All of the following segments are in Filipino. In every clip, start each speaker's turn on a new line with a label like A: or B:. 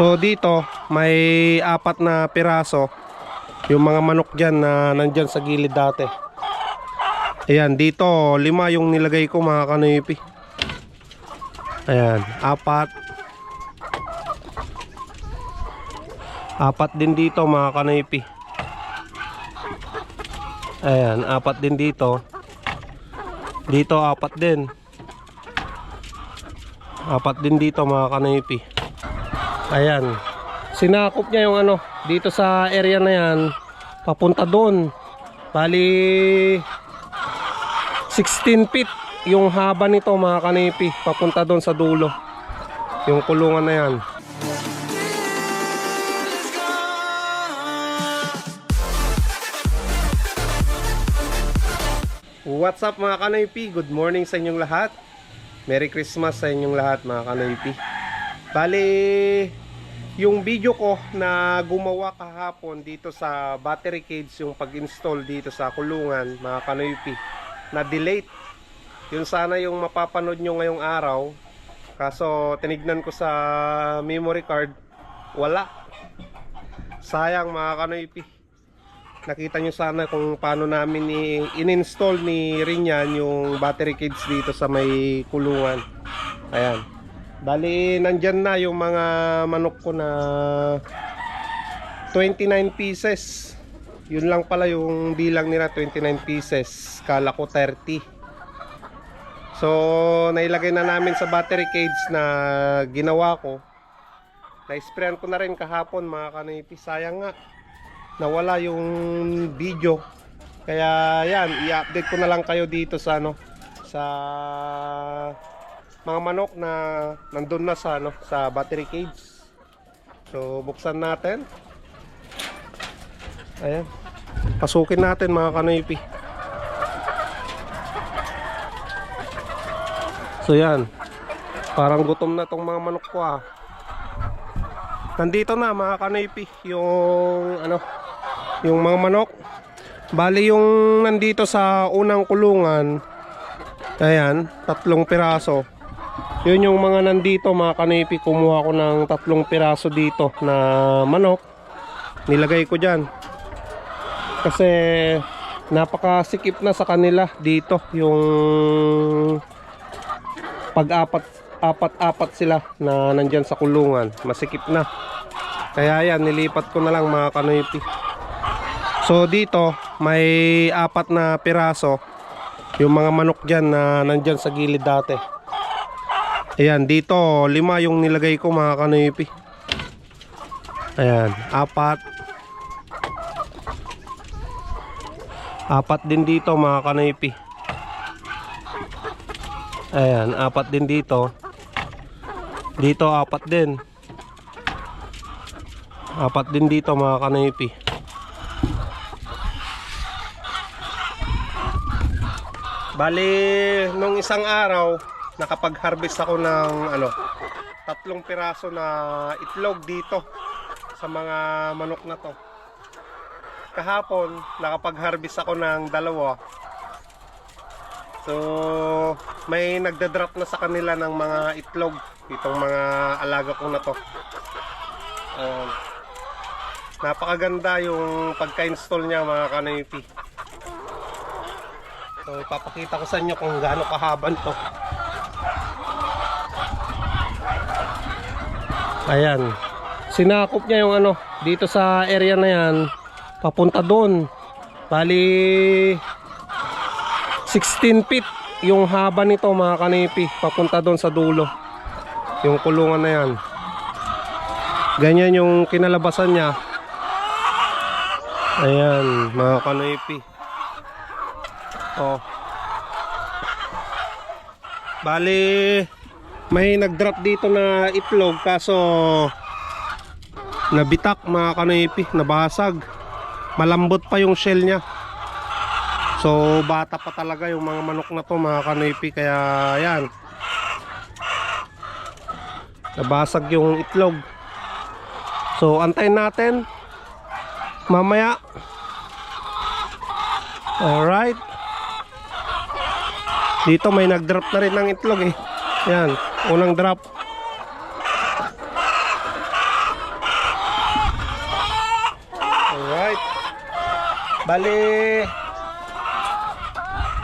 A: So dito may apat na piraso yung mga manok dyan na nandyan sa gilid dati. Ayan, dito lima yung nilagay ko mga kanipi. Ayan, apat. Apat din dito mga kanipi. Ayan, apat din dito. Dito apat din. Apat din dito mga kanipi. Ayan. Sinakop niya yung ano, dito sa area na yan, papunta doon. Bali 16 feet yung haba nito mga kanipi, papunta doon sa dulo. Yung kulungan na yan. What's up mga kanoypi? Good morning sa inyong lahat. Merry Christmas sa inyong lahat mga kanoypi. Bali, yung video ko na gumawa kahapon dito sa battery cage yung pag-install dito sa kulungan mga kanoypi na delete. Yun sana yung mapapanood nyo ngayong araw. Kaso tinignan ko sa memory card, wala. Sayang mga kanoypi nakita nyo sana kung paano namin in-install ni Rinyan yung battery cage dito sa may kulungan ayan bali nandyan na yung mga manok ko na 29 pieces. Yun lang pala yung bilang nila 29 pieces. Kala ko 30 so nailagay na namin sa battery cage na ginawa ko. Na-sprayan ko na rin kahapon mga kanipi sayang nga nawala yung video. Kaya yan i-update ko na lang kayo dito sa ano sa mga manok na nandun na sa ano sa battery cage. So buksan natin. Ayan. Pasukin natin mga kanoypi. So yan. Parang gutom na tong mga manok ko ah. Nandito na mga kanoypi yung ano yung mga manok. Bali yung nandito sa unang kulungan ayan tatlong piraso yun yung mga nandito mga kanipi. Kumuha ko ng tatlong piraso dito na manok. Nilagay ko dyan. Kasi napakasikip na sa kanila dito yung pag-apat apat-apat sila na nandyan sa kulungan. Masikip na. Kaya yan nilipat ko na lang mga kanoypi So dito may apat na piraso. Yung mga manok dyan na nandyan sa gilid dati. Ayan dito lima yung nilagay ko mga kanipi. Ayan apat. Apat din dito mga kanipi. Ayan apat din dito. Dito apat din. Apat din dito mga kanipi. Bali, nung isang araw, nakapag-harvest ako ng ano, tatlong piraso na itlog dito sa mga manok na to. Kahapon, nakapag-harvest ako ng dalawa. So, may nagda-drop na sa kanila ng mga itlog itong mga alaga ko na to. Um, napakaganda yung pagka-install niya mga kanipi. So ipapakita ko sa inyo kung gaano kahaban to. Ayan. Sinakop niya yung ano, dito sa area na yan, papunta doon. Bali 16 feet yung haba nito mga kanipi, papunta doon sa dulo. Yung kulungan na yan. Ganyan yung kinalabasan niya. Ayan, mga kanipi. Oh. Bali may nag-drop dito na itlog kaso nabitak mga kanipi, nabasag. Malambot pa yung shell niya. So bata pa talaga yung mga manok na to mga kanipi kaya yan. Nabasag yung itlog. So antayin natin mamaya. Alright. Dito may nag-drop na rin ng itlog eh. Yan, unang drop. Alright. Bali,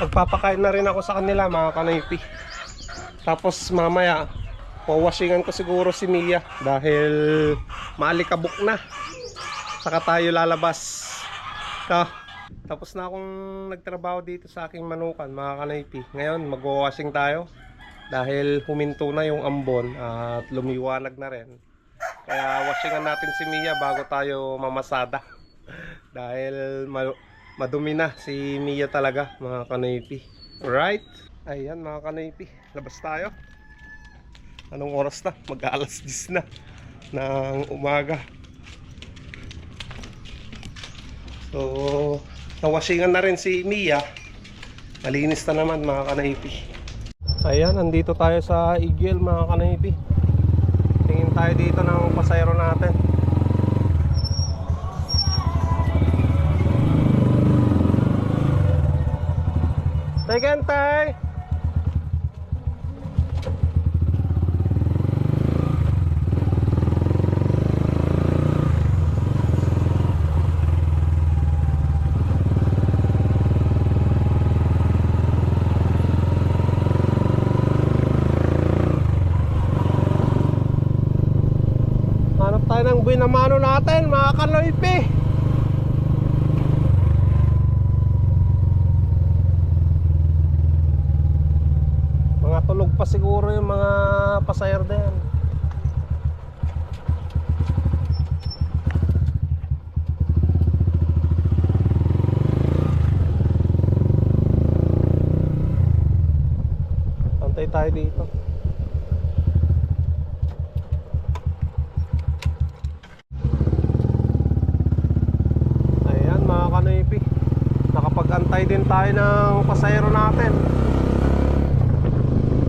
A: magpapakain na rin ako sa kanila mga kanipi. Tapos mamaya, wawashingan ko siguro si Mia dahil maalikabok na. Saka tayo lalabas. Ka. Tapos na akong nagtrabaho dito sa aking manukan, mga kanaypi. Ngayon, mag-washing tayo dahil huminto na yung ambon at lumiwanag na rin. Kaya washingan natin si Mia bago tayo mamasada. dahil ma- madumi na si Mia talaga mga kanaypi. Right? Ayan mga kanaypi, labas tayo. Anong oras na? Mag-alas 10 na ng umaga. So, nawashingan na rin si Mia. Malinis na naman mga kanaypi. Ayan, andito tayo sa Igil mga kanaypi. Tingin tayo dito ng pasayro natin. Tay! Hanap tayo buwinamano natin, mga kanoypi. Mga tulog pa siguro yung mga pasayar din. Antay tayo dito. Ayan mga kanoypi Nakapag-antay din tayo ng pasayro natin.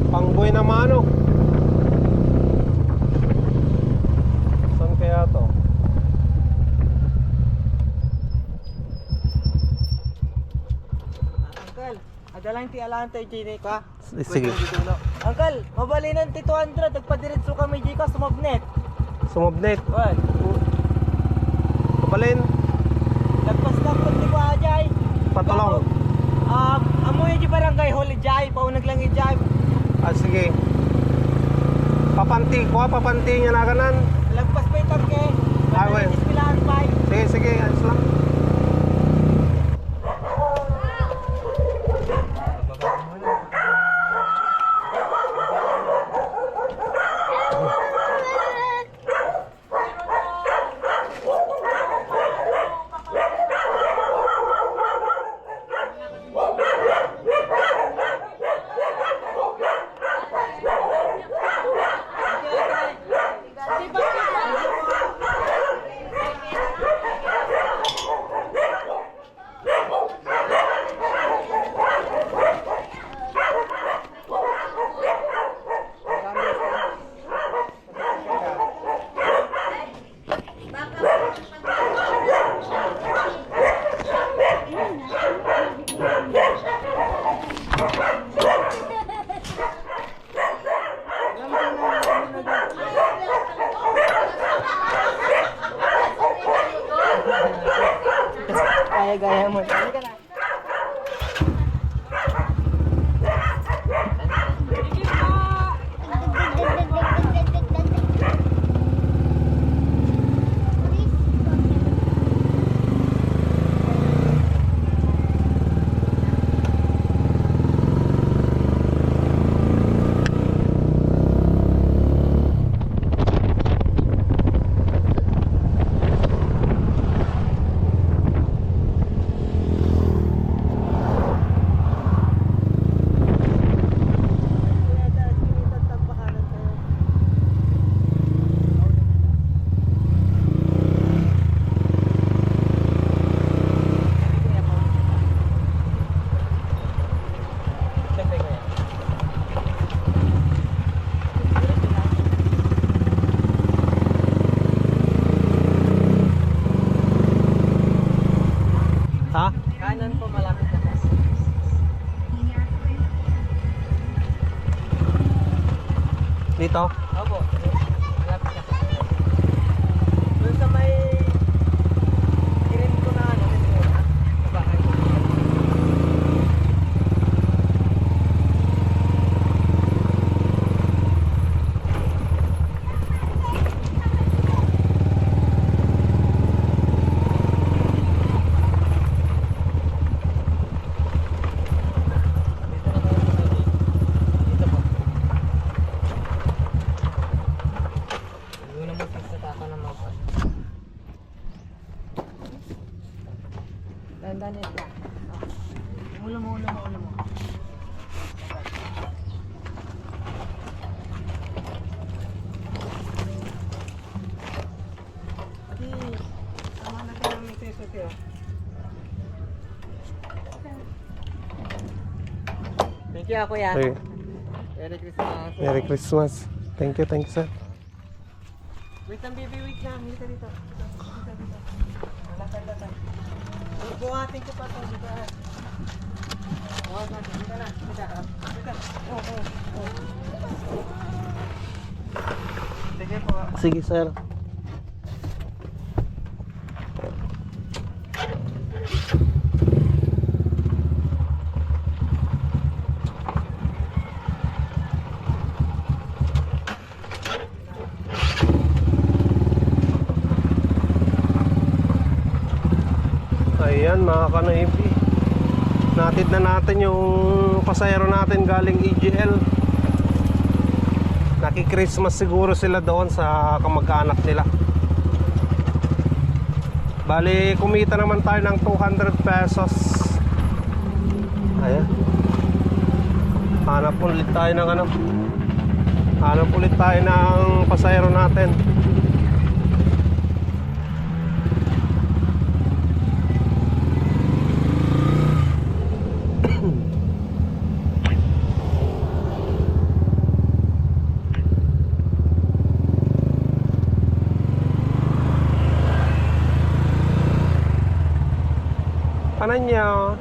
A: Pangboy na mano Saan kaya to?
B: Uncle, adalang ti alaan tayo J ka.
A: Sige.
B: Uncle, mabalinan ti 200, nagpadiretso kami J ka sumabnet.
A: Sumobnet
B: Well,
A: Kabalin
B: lagpas lang po ti ko ajay.
A: Patulong
B: Um, amo yung di barangay hall jay, paunag lang ijay.
A: Ah sige. Papanti ko papanti niya na ganan
B: Dito? Opo. Ulo mo, ulo mo, ulo mo. Thank you, kuya.
A: Okay.
B: Merry Christmas.
A: Merry Christmas. Thank you, thank you, sir.
B: Wait lang, baby, wait lang. Dito. Dito, Buhatin ko pa ito. Natin. Dito na. Dito. Dito. Oh, oh, oh. Sige po.
A: Sige, sir. Ayan mga kanaypi Natid na natin yung pasayro natin galing EGL Naki-Christmas siguro sila doon sa kamag-anak nila. Bali, kumita naman tayo ng 200 pesos. Ayan. Hanap ulit tayo ng ano. Hanap ulit tayo ng pasayro natin Kanan.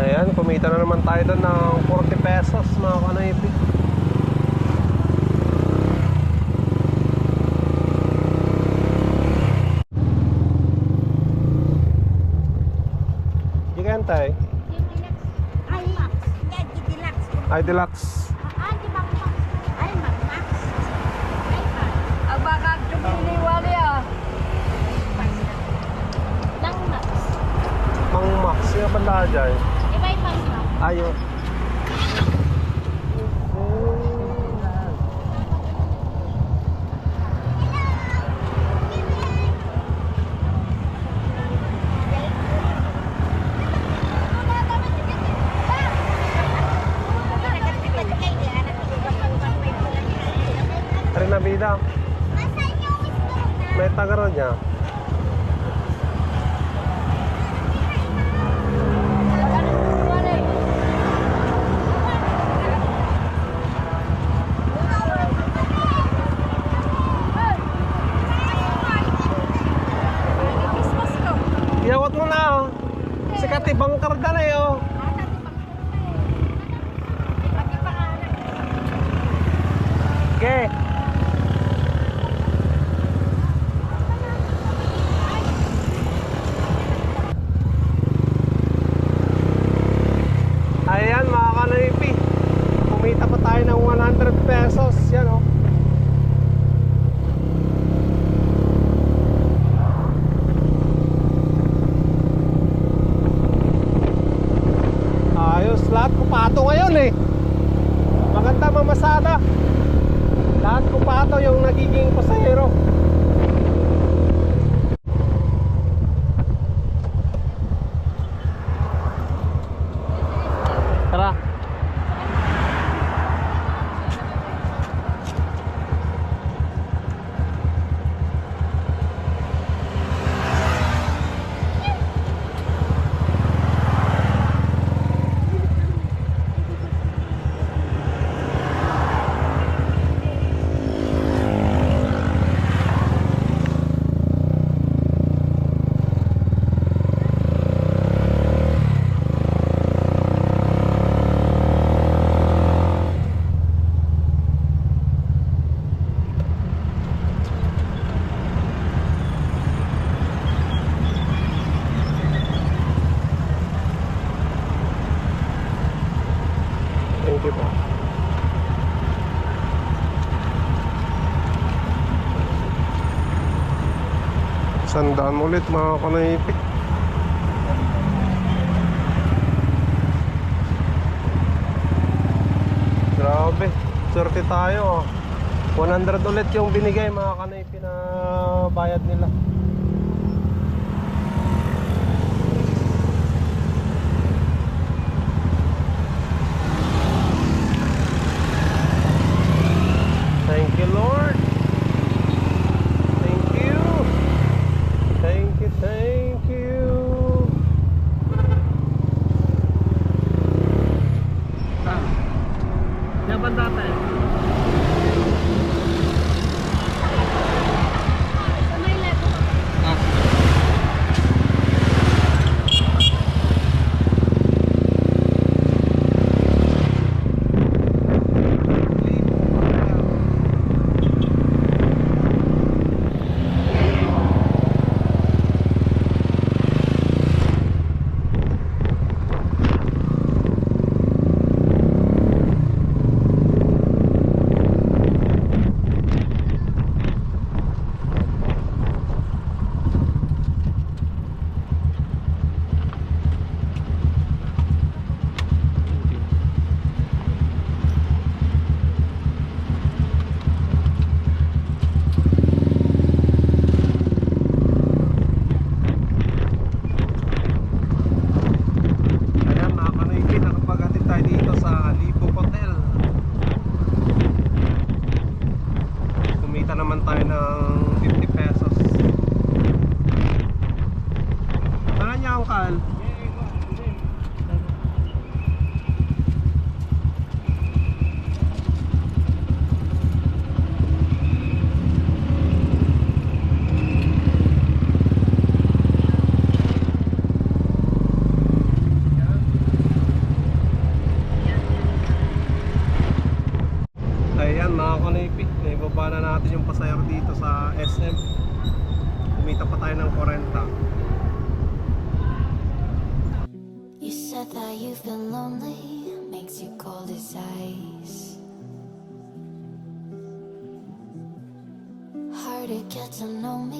A: Ayan, kumita na naman tayo ng 40 pesos mga kanaypi.
C: Deluxe.
A: May tagaro niya. City po. Sandaan ulit mga kanayipik. Grabe, swerte tayo. 100 ulit yung binigay mga kanayipik na bayad nila.
D: to know me.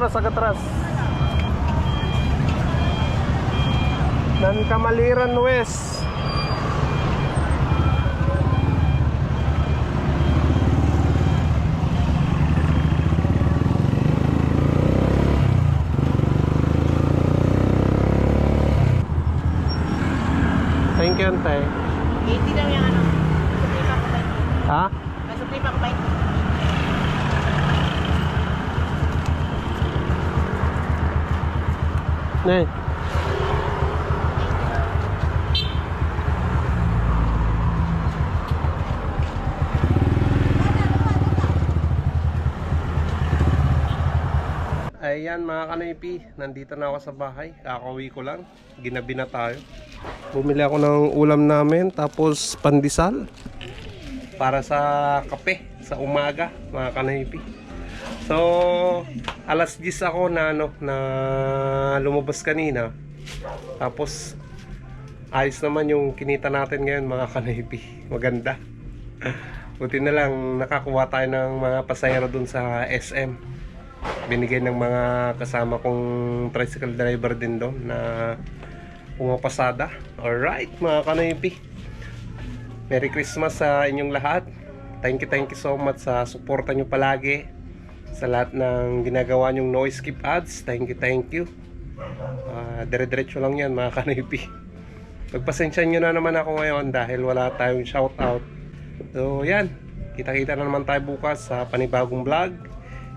A: Agatras, agatras. Nan Kamaliran West. Thank you, Antay. Ayan mga kanipi, nandito na ako sa bahay. Kakauwi ko lang. Ginabi na tayo. Bumili ako ng ulam namin, tapos pandesal. Para sa kape, sa umaga, mga kanipi. So, alas 10 ako na ano na lumabas kanina. Tapos ayos naman yung kinita natin ngayon mga kanipi. Maganda. Buti na lang nakakuha tayo ng mga pasahero dun sa SM. Binigay ng mga kasama kong tricycle driver din doon na pumapasada. Alright mga kanipi. Merry Christmas sa inyong lahat. Thank you, thank you so much sa suporta nyo palagi. Sa lahat ng ginagawa nyong noise skip ads. Thank you, thank you. Ah, dire-diretso lang yan mga kanipi. Pagpasensya nyo na naman ako ngayon dahil wala tayong shoutout. So yan, kita-kita na naman tayo bukas sa panibagong vlog.